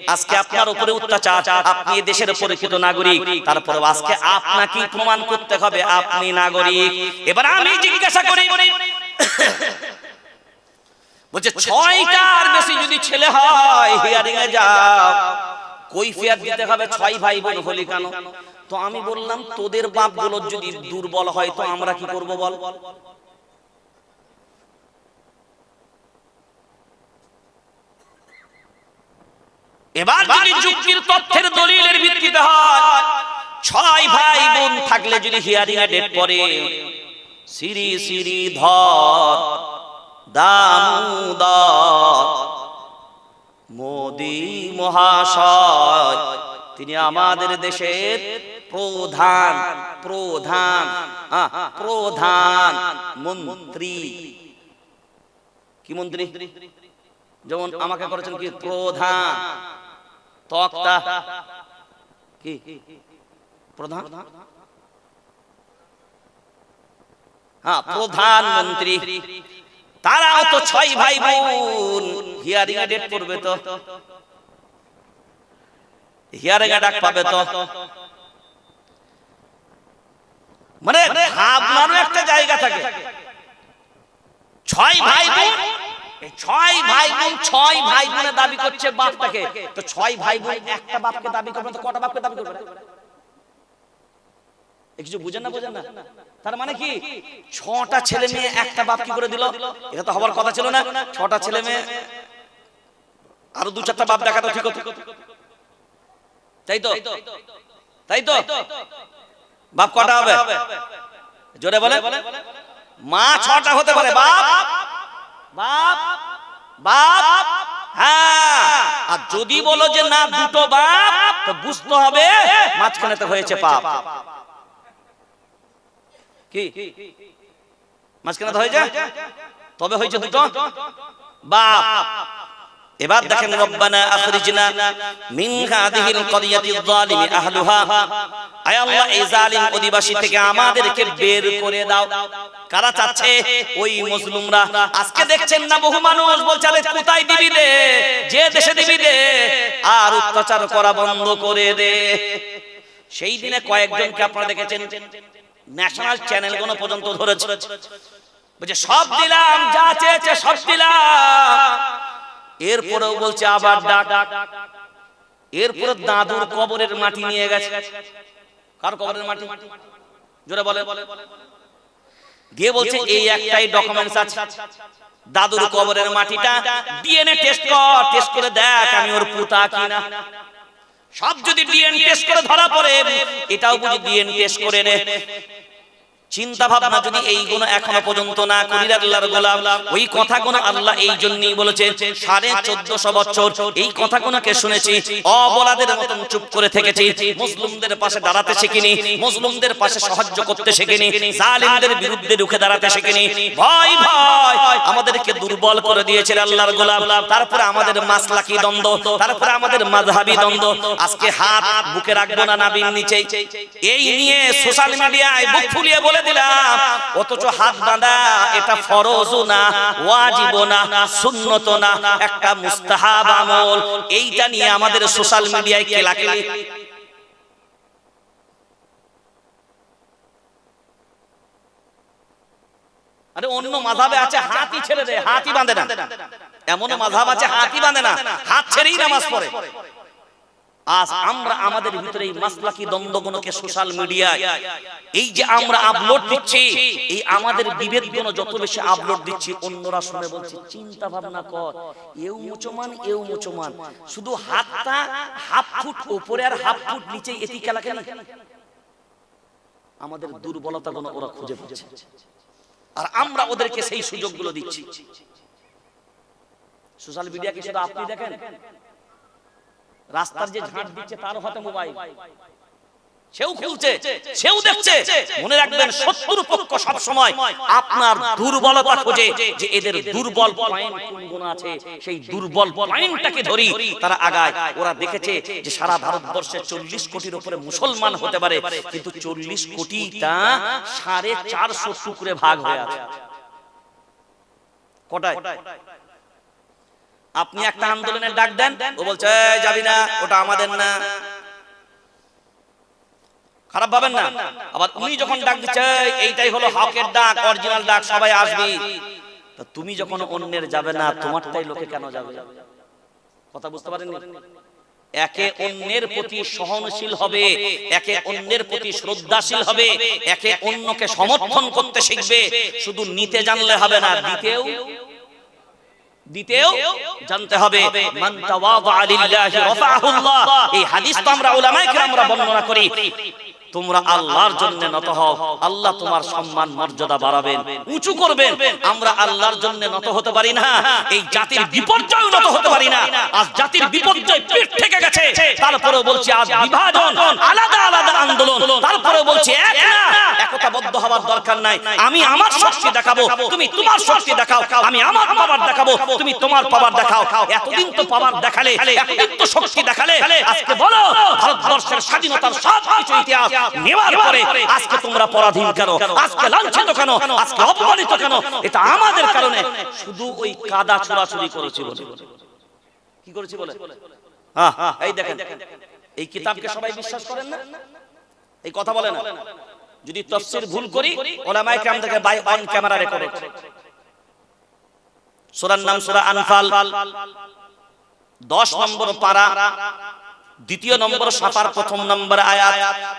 আজকে আপনার উপরে অত্যাচার আপনি দেশের পরিচিত নাগরিক। তারপরে আজকে আপনাকে প্রমাণ করতে হবে আপনি নাগরিক। এবার আমি জিজ্ঞাসা করি বলছে ছয়টার বেশি যদি ছেলে হয় হিয়ারিং এ যাও। কৈফিয়ত দিতে হবে ছয় ভাই বোন হলি কেন? তো আমি বললাম তোদের বাপগুলো যদি দুর্বল হয় তো আমরা কি করব বল? এবার যদি যুক্তির তথ্যের দলিলের ভিত্তিতে হয় ছয় ভাই বোন থাকলে যদি হিয়ারিং এ ডেট পড়ে সিরি সিরি ধর দামোদর মোদি মহাশয় তিনি আমাদের দেশের প্রধান প্রধান প্রধান মন্ত্রী। কি মন্ত্রী? যেমন আমাকে করেছেন কি? প্রধান। তক্তা। কি? প্রধান? হ্যাঁ প্রধানমন্ত্রী তারাও তো ছয় ভাই বোন। হিয়ারিং ডেট করবে তো। হিয়ারিং ডাক পাবে তো। মানে একটা জায়গা থাকে। ছয় ভাই বোন ছয় ভাই বোন ছয় ভাই বোনের দাবি করছে বাপটাকে। তো ছয় ভাই বোন একটা বাপকে দাবি করবে তো কটা বাপকে দাবি করবে? কিছু বুঝেন না বুঝেন না? তার মানে কি? ছটা ছেলে মেয়ে একটা বাপ কি করে দিল। এটা তো হবার কথা ছিল না। ছটা ছেলে মেয়ে আরও দু চারটা বাপ দেখা তো? ঠিক তাই তো? তাই তো? বাপ কটা হবে? জোরে বলে। মা ছটা হতে পারে বাপ। বাপ। বাপ হ্যাঁ। আর যদি বলো যে না, দুটো বাপ, তো বুঝতে হবে মাঝখানে তো হয়েছে পাপ। কি? মাঝখানে তো হয়েছে? তবে হয়েছে দুটো? বাপ। এবার দেখেন রব্বানা আখরিজনা মিন হাদিহিল ক্বরিয়াতিল যালিমি আহলুহা। আয় আল্লাহ এই জালিম অধিবাসী থেকে আমাদেরকে বের করে দাও। কারা চাচ্ছে? ওই মুসলিমরা আজকে দেখছেন না বহু মানুষ বলছে আরে কোথায় দিবি দে যে দেশে দিবি দে আর অত্যাচার করা বন্ধ করে দে। সেই দিনে কয়েকজনকে আপনারা দেখেছেন ন্যাশনাল চ্যানেলগুলো পর্যন্ত ধরেছে। বলছে সব দিলাম যা চেয়েছে সব দিলাম। এরপরেও বলছে আবার ডাক। এরপরে দাদুর কবরের মাটি নিয়ে গেছে। কার কবরের মাটি? জোরে বলে। দিয়ে বলছে, এই একটাই ডকুমেন্টস আছে। দাদুর কবরের মাটিটা ডিএনএ টেস্ট কর টেস্ট করে দেখ আমি ওর পুতা কিনা। সব যদি ডিএনএ টেস্ট করে ধরা পড়ে, এটাও বুঝি ডিএনএ টেস্ট করে নে। চিন্তা ভাবনা যদি এই গুণ এখনও পর্যন্ত না করি আল্লাহর গোলাম, ওই কথা কোন আল্লাহ এই জন্যই বলেছে, সাড়ে চোদ্দশো বছর এই কথা কোনকে শুনেছি, অবলাদের মতন চুপ করে থেকেছি, মুসলিমদের পাশে দাঁড়াতে শিখিনি, মুসলিমদের পাশে সাহায্য করতে শিখিনি, জালিমদের বিরুদ্ধে রুখে দাঁড়াতে শিখিনি। ভয় ভয়, আমাদেরকে দুর্বল করে দিয়েছেন আল্লাহর গোলাম। তারপরে আমাদের মাসলাকি দ্বন্দ্ব, তারপরে আমাদের মাযহাবি দ্বন্দ্ব। আজকে হাত বুকে রাখব না নাবির নিচে। এই নিয়ে সোশ্যাল মিডিয়ায় বুক ফুলিয়ে বলে দিলাম, অথচ হাত বাঁধা এটা ফরজও না ওয়াজিবও না, সুন্নত না, একটা মুস্তাহাব আমল। এইটা নিয়ে আমাদের সোশ্যাল মিডিয়ায় কেলাকেলি। আরে অন্য মাঝাবে আছে, হাতই ছেড়ে দে, হাতই বাঁধে না। এমন মাঝাব আছে, হাতই বাঁধে না, হাত ছেড়েই নামাজ পড়ে। আজ আমরা আমাদের ভিতরে এই মাসলাকি দ্বন্দ্বগুলোকে সোশ্যাল মিডিয়ায় এই যে আমরা আপলোড দিচ্ছি, এই আমাদের বিভেদগুলো যত বেশি আপলোড দিচ্ছি, অন্যরা শুনে বলছে, চিন্তা ভাবনা কর, এও মুসলমান এও মুসলমান শুধু হাতটা হাফ ফুট উপরে আর হাফ ফুট নিচে এটি খেলা খেলা আমাদের দুর্বলতাগুলো ওরা খুঁজে পাচ্ছে। আর আমরা ওদেরকে সেই সুযোগগুলো দিচ্ছি। সোশ্যাল মিডিয়া কি শুধু আপনি দেখেন? রাস্তার যে ঝাঁট দিচ্ছে তার হাতে মোবাইল। সেও খুলছে সেও দেখছে। মনে রাখবেন শত্রু পক্ষ সব সময় আপনার দুর্বলতা খোঁজে যে এদের দুর্বল পয়েন্ট কোন আছে সেই দুর্বল পয়েন্টটাকে ধরি তারা আগায়। ওরা দেখেছে যে সারা ভারতবর্ষে চল্লিশ কোটির উপরে মুসলমান হতে পারে কিন্তু চল্লিশ কোটিটা সাড়ে চারশো টুকরে ভাগ হয়ে আছে। কটায়? আপনি একটা আন্দোলনের ডাক দেন ও বলছে যাবি না ওটা আমাদের না। খারাপ ভাবেন না। আবার উনি যখন ডাক দিচ্ছে এইটাই হলো হকের ডাক অরিজিনাল ডাক সবাই আসবি। তা তুমি যখন অন্যের যাবে না তোমারটাই লোকে কেন যাবে? কথা বুঝতে পারেননি? একে অন্যের প্রতি সহনশীল হবে একে অন্যের প্রতি শ্রদ্ধাশীল হবে একে অন্যকে সমর্থন করতে শিখবে শুধু নিতে জানলে হবে না দিতেও দিতেও জানতে হবে মান তাওয়াদা লিল্লাহি রাফাহুল্লাহ। এই হাদিস তো আমরা উলামায়ে কেরামরা বর্ণনা করি। তোমরা আল্লাহর জন্য নত হও। আল্লাহ তোমার সম্মান মর্যাদা বাড়াবেন উঁচু করবেন। আমরা আল্লাহর জন্য নত হতে পারি না। এই জাতির বিপর্যয় নত হতে পারি না। আজ জাতির বিপর্যয় পেট তারপরেও বলছি আজ বিভাজন আলাদা আলাদা আন্দোলন। তারপরেও বলছি এক না একতাবদ্ধ হওয়ার দরকার নাই। আমি আমার শক্তি দেখাবো তুমি তোমার শক্তি দেখাও আমি আমার পাওয়ার দেখাবো তুমি তোমার পাওয়ার দেখাও। এতদিন তো পাওয়ার দেখালে এতদিন তো শক্তি দেখালে আজকে বলো ভারতবর্ষের স্বাধীনতার সব কিছু ইতিহাস নেওয়ার পরে আজকে তোমরা পরাধীন কেন? আজকে লাঞ্ছিত কেন? আজকে অপমানিত কেন? এটা আমাদের কারণে শুধু ওই কাদা ছোড়াছুরি করেছি বলে কি করেছি বলে এই দেখেন, এই কিতাবকে সবাই বিশ্বাস করেন না? এই কথা বলে না। যদি তফসির ভুল করি, ওলামায়ে কেরাম থেকে বাই অন ক্যামেরা রেকর্ড সূরার নাম সূরা আনফাল। 10 নম্বর পারা, দ্বিতীয় নম্বর সাফার প্রথম নম্বর আয়াত।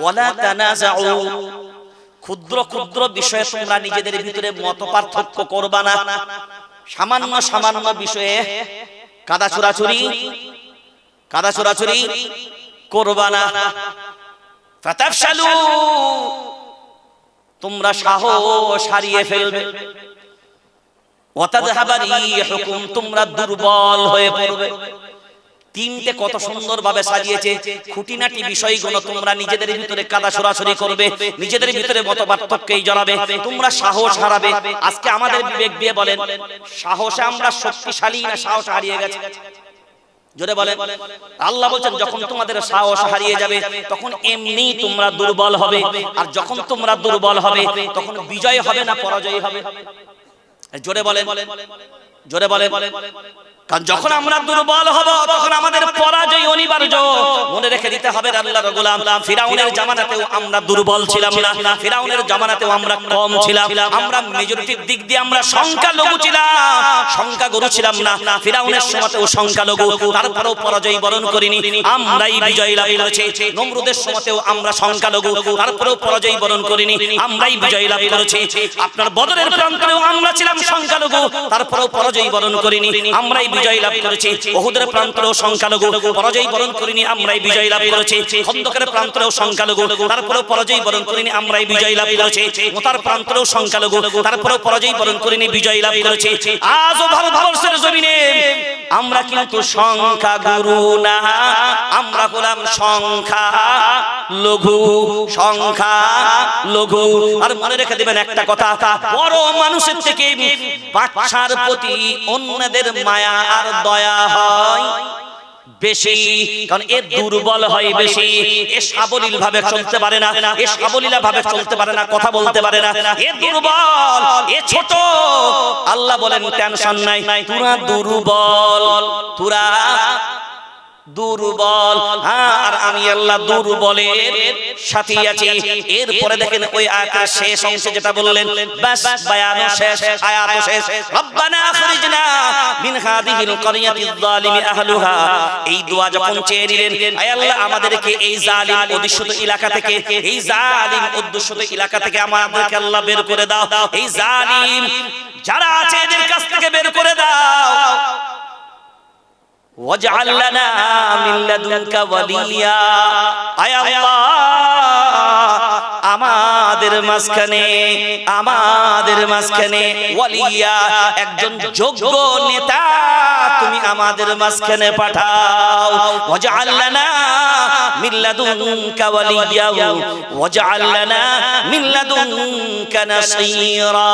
ওয়ালা তানাজাউ ক্ষুদ্র ক্ষুদ্র বিষয়ে তোমরা নিজেদের ভিতরে মত পার্থক্য করবা না। সামান্য সামান্য বিষয়ে কাদা চুরাচুরি কাদা চুরাচুরি করবা তোমরা সাহস হারিয়ে ফেলবে। তোমরা দুর্বল হয়ে পড়বে। তিনটে কত সুন্দর ভাবে সাজিয়েছে, খুঁটিনাটি বিষয়গুলো তোমরা নিজেদের ভিতরে কাদা সরাসরি করবে, নিজেদের ভিতরে মত পার্থক্যই জড়াবে, তোমরা সাহস হারাবে। আজকে আমাদের বিবেক দিয়ে বলেন, সাহসে আমরা শক্তিশালী না সাহস হারিয়ে গেছে? জোরে বলে আল্লাহ বলছেন যখন তোমাদের সাহস হারিয়ে যাবে তখন এমনি তোমরা দুর্বল হবে। আর যখন তোমরা দুর্বল হবে তখন বিজয় হবে না পরাজয় হবে। জোরে বলেন। জোরে বলেন। কারণ যখন আমরা দুর্বল হব, তখন আমাদের পরাজয় অনিবার্য। মনে রেখে দিতে হবে আল্লাহর গোলাম। ফিরাউনের জামানাতেও আমরা দুর্বল ছিলাম না। ফিরাউনের জামানাতেও আমরা কম ছিলাম। আমরা মেজরিটির দিক দিয়ে আমরা সংখ্যা লঘু ছিলাম। সংখ্যা গরু ছিলাম না। ফিরাউনের সময়তেও সংখ্যা লঘু তারপরেও পরাজয় বরণ করিনি। আমরাই বিজয় লাভ করেছি। নমরুদের সময়তেও আমরা সংখ্যা লঘু তারপরেও পরাজয় বরণ করিনি। আমরাই বিজয় লাভ করেছি। আপনার বদরের প্রান্তরেও আমরা ছিলাম সংখ্যা লঘু তারপরেও পরাজয় বরণ করিনি, আমরাই বিজয় লাভ করেছি। বহুদের প্রান্তরেও সংখ্যালঘু, পরাজয় বরণ করিনি, আমরাই বিজয় লাভ করেছি। খন্দকের প্রান্তরেও সংখ্যালঘু, তারপরেও পরাজয় বরণ করিনি, আমরাই বিজয় লাভ করেছি। মোতার প্রান্তরেও সংখ্যালঘু, তারপরেও পরাজয় বরণ করিনি, বিজয় লাভ করেছি। আজও ভারতবর্ষের জমিনে আমরা কিন্তু সংখ্যা গুরু না, আমরা হলাম সংখ্যা লঘু সংখ্যা লঘু। আর মনে রেখে দেবেন একটা কথা, বড় মানুষের থেকে বাচ্চার প্রতি অন্যদের মায়া আর দয়া হয়। বেশি কারণ এ দুর্বল হয় বেশি। এ সাবলীল ভাবে চলতে পারে না এ সাবলীলা ভাবে চলতে পারে না কথা বলতে পারে না। এ দুর্বল এ ছোট। আল্লাহ বলেন টেনশন নাই তোরা দুর্বল। তোরা দুর্বল। হ্যাঁ, আর আমি আল্লাহ দুর্বলের সাথে আছি। এরপরে দেখেন ওই আয়াতের শেষ অংশে যেটা বললেন বাস শেষ আয়াত শেষ। রব্বানা আখরিজনা মিন যালিমি আহলুহা এই দোয়া যখন চেয়ে নিলেন আয় আল্লাহ আমাদেরকে এই জালিম অধ্যুষিত এলাকা থেকে এই জালিম অধ্যুষিত এলাকা থেকে আমাদেরকে আল্লাহ বের করে দাও এই জালিম যারা আছে এদের কাছ থেকে বের করে দাও واجعل لنا من لدنك وليا আয় আল্লাহ আমাদের মাঝখানে আমাদের মাঝখানে ওয়ালিয়া একজন যোগ্য নেতা তুমি আমাদের মাঝখানে পাঠাও ওয়াজআল লানা من لدنك وليا واجعل لنا من لدنك نصيرا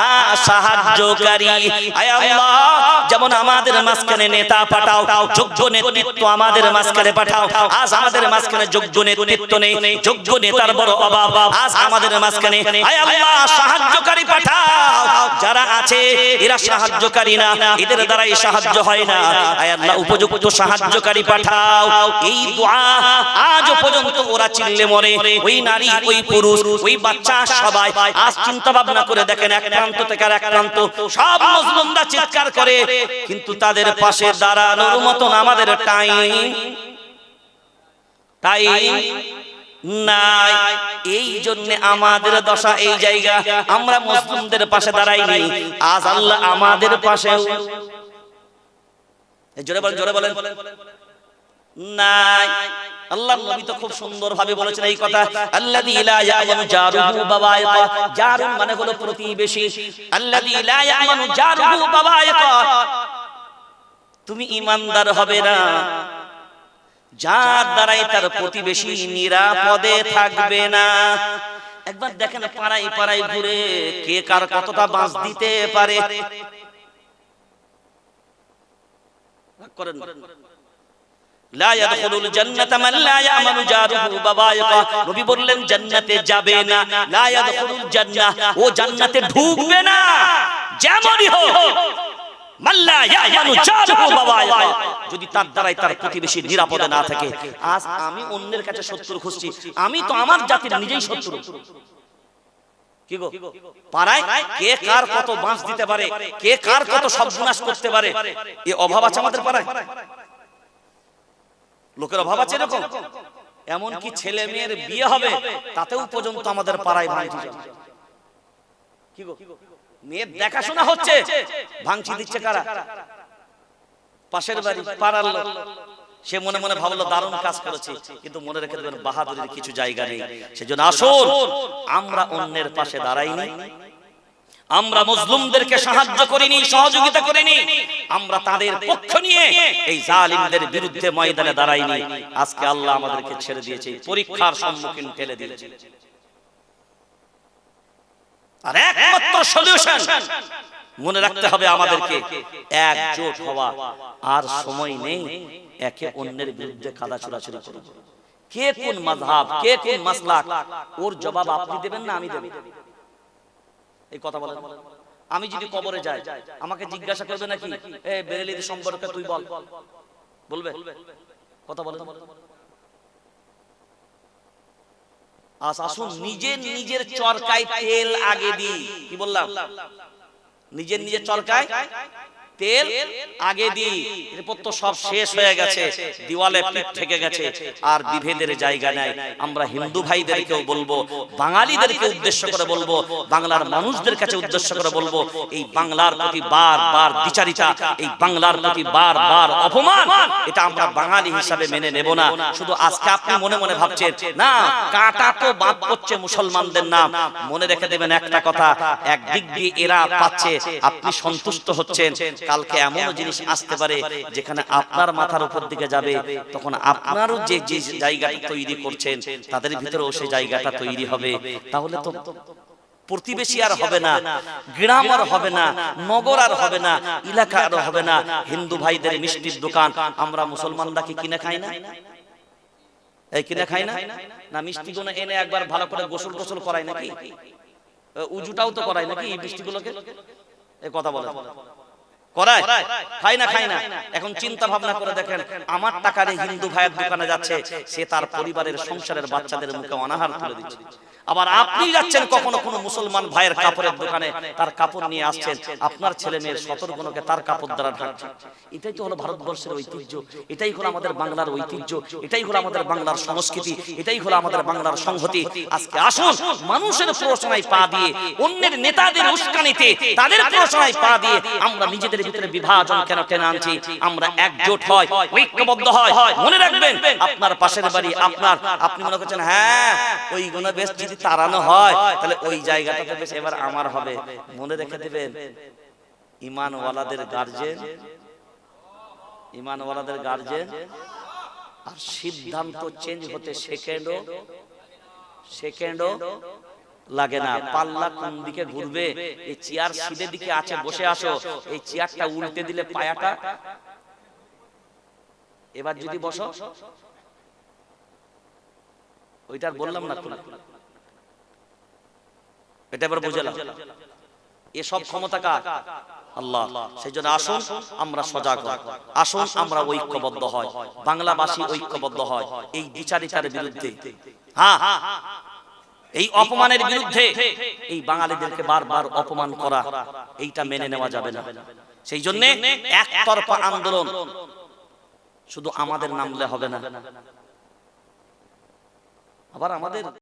হ্যাঁ, সাহায্যকারী। যেমন আমাদের মাঝখানে নেতা পাঠাও, যোগ্য নেতৃত্ব আমাদের মাঝখানে পাঠাও। আজ আমাদের মাঝখানে যোগ্য নেতৃত্ব নেই, যোগ্য নেতার বড় অভাব। আজ আমাদের মাঝখানে সাহায্যকারী পাঠাও। যারা আছে, এরা সাহায্যকারী না, এদের দ্বারাই সাহায্য হয় না। উপযুক্ত সাহায্যকারী পাঠাও। এই আজ পর্যন্ত ওরা মরে। ওই নারী, ওই পুরুষ, ওই বাচ্চা সবাই, আজ চিন্তা ভাবনা করে দেখেন, এক প্রান্ত থেকে এক প্রান্ত সব মুসলিমরা চিৎকার করে, কিন্তু তাদের পাশে দাঁড়ানোর মতন আমাদের টাইম তাই এই জন্য আমাদের দশা এই জায়গা, আমরা মুসলিমদের পাশে দাঁড়াইনি, আজ আল্লাহ আমাদের জোরে বলেন জোরে বলেন। নাই। আল্লাহ নবী তো খুব সুন্দর ভাবে বলেছেন এই কথা। জারুহু মানে হলো প্রতিবেশী। জারুহু তুমি ইমানদার হবে না। যার দ্বারাই তার প্রতিবেশী নিরাপদে থাকবে না। একবার দেখেন পাড়াই পাড়াই ঘুরে কে কার কতটা বাঁশ দিতে পারে। করেন। যদি তার দ্বারাই তার প্রতিবেশী নিরাপদে না থাকে, আজ আমি অন্যের কাছে শত্রু খুঁজছি আমি তো আমার জাতির নিজেই শত্রু। পাড়ায় কে কার কত বাঁশ দিতে পারে, কে কার কত সর্বনাশ করতে পারে? এ অভাব আছে আমাদের পাড়ায়? লোকের অভাব আছে এরকম? এমন কি ছেলে মেয়ের বিয়ে হবে? তাতেও পর্যন্ত আমাদের পাড়ায় চলে। কি গো? মেয়ের দেখাশোনা হচ্ছে? ভাঙছি দিচ্ছে কারা? পাশের বাড়ি পাড়ার লোক। সে মনে মনে ভাবলো দারুণ কাজ করেছে। কিন্তু মনে রেখে দেবেন বাহাদুরের কিছু জায়গা নেই। সেজন্য আসুন আমরা অন্যের পাশে দাঁড়াইনি। আমরা মুসলিমদেরকে সাহায্য করিনি, সহযোগিতা করিনি। আমরা তাদের পক্ষ নিয়ে এই জালিমদের বিরুদ্ধে ময়দানে দাঁড়াইনি। আজকে আল্লাহ আমাদেরকে ছেড়ে দিয়েছে পরীক্ষার সম্মুখীন ফেলে দিয়েছে। আর একমাত্র সলিউশন মনে রাখতে হবে আমাদেরকে, একজোট হওয়া। আর সময় নেই একে অন্যের বিরুদ্ধে কাদা ছোড়াছুড়ি করা কে কোন মাযহাব, কে কোন মাসলাক? ওর জবাব আপনি দেবেন না আমি দেব। এই কথা বলেন। আমি যদি কবরে যাই আমাকে জিজ্ঞাসা করবে নাকি? এ বেরেলির সম্পর্কে তুই বল। বলবে? কথা বলেন। আস আসুন নিজের নিজের চরকায় তেল আগে দিই। কি বললাম? নিজের নিজের চরকায় তেল আগে দিই। এরপর তো সব শেষ হয়ে গেছে। দিওয়ালে পিঠ থেকে গেছে। আর বিভেদের জায়গা নাই। আমরা হিন্দু ভাইদেরকেও বলব বাঙালিদেরকে উদ্দেশ্য করে বলব বাংলার মানুষদের কাছে উদ্দেশ্য করে বলব এই বাংলার প্রতি বার বার বিচারিতা এই বাংলার প্রতি বার বার অপমান এটা আমরা বাঙালি হিসাবে মেনে নেব না। শুধু আজকে আপনি মনে মনে ভাবছেন না কাটা তো বাদ করছে মুসলমানদের নাম। মনে রেখে দেবেন একটা কথা একদিক দিয়ে এরা পাচ্ছে আপনি সন্তুষ্ট হচ্ছেন কালকে এমন জিনিস আসতে পারে যেখানে আপনার মাথার উপর দিকে যাবে, তখন আপনারও যে যে জায়গাটা তৈরি করছেন, তাদের ভিতরেও সেই জায়গাটা তৈরি হবে। তাহলে তো প্রতিবেশী আর হবে না, গ্রাম আর হবে না, নগর আর হবে না এলাকা আর হবে না। হিন্দু ভাইদের মিষ্টির দোকান, আমরা মুসলমানরা কি কিনে খাই না? এই কিনে খাই না? না মিষ্টি গুলো এনে একবার ভালো করে গোসল গোসল করাই নাকি? উজুটাও তো করাই নাকি এই মিষ্টিগুলোকে? এই কথা বলে করায়? খাই না খাই না। এখন চিন্তা ভাবনা করে দেখেন আমার টাকারে হিন্দু ভাইয়ের দোকানে যাচ্ছে সে তার পরিবারের সংসারের বাচ্চাদের মুখে অনাহার তুলে দিচ্ছে। আবার আপনি যাচ্ছেন কখনো কোনো মুসলমান ভাইয়ের কাপড়ের দোকানে তার কাপড় নিয়ে আসছেন আপনার ছেলে মেয়ের সতর্ককে তার কাপড় দ্বারা ঢাকছে এটাই তো হলো ভারতবর্ষের ঐতিহ্য এটাই হলো আমাদের বাংলার ঐতিহ্য এটাই হলো আমাদের বাংলার সংস্কৃতি এটাই হলো আমাদের বাংলার সংহতি। আজকে আসুন মানুষের প্রশ্নায় পা দিয়ে অন্যের নেতাদের উস্কানিতে তাদের প্রশ্নায় পা দিয়ে আমরা নিজেদের ভিতরে বিভাজন কেন টেনে আনছি? আমরা একজোট হয় ঐক্যবদ্ধ হয় মনে রাখবেন আপনার পাশের বাড়ি আপনার আপনি মনে করছেন হ্যাঁ ওই গুণ বেশ তাড়ানো হয় তাহলে ওই জায়গাটা তো বেশ এবার আমার হবে। মনে রেখে দেবেন ইমানওয়ালাদের গার্জেন ইমানওয়ালাদের গার্জেন আর সিদ্ধান্ত চেঞ্জ হতে সেকেন্ডও সেকেন্ডও লাগে না। পাল্লা কোন দিকে ঘুরবে? এই চেয়ার সিধে দিকে আছে বসে আসো। এই চেয়ারটা উল্টে দিলে পায়াটা। এবার যদি বসো। ওইটার বললাম না এটা এবার বুঝলাম। এসব ক্ষমতা কার? আল্লাহ। সেই জন্য আসুন, আমরা সজাগ আসুন, আমরা ঐক্যবদ্ধ হয় বাংলাবাসী ঐক্যবদ্ধ হয়। এই বিচারিতার বিরুদ্ধে। হ্যাঁ। এই অপমানের বিরুদ্ধে। এই বাঙালিদেরকে বারবার অপমান করা, এইটা মেনে নেওয়া যাবে না। সেই জন্য একতরফা আন্দোলন শুধু আমাদের নামলে হবে না। আবার আমাদের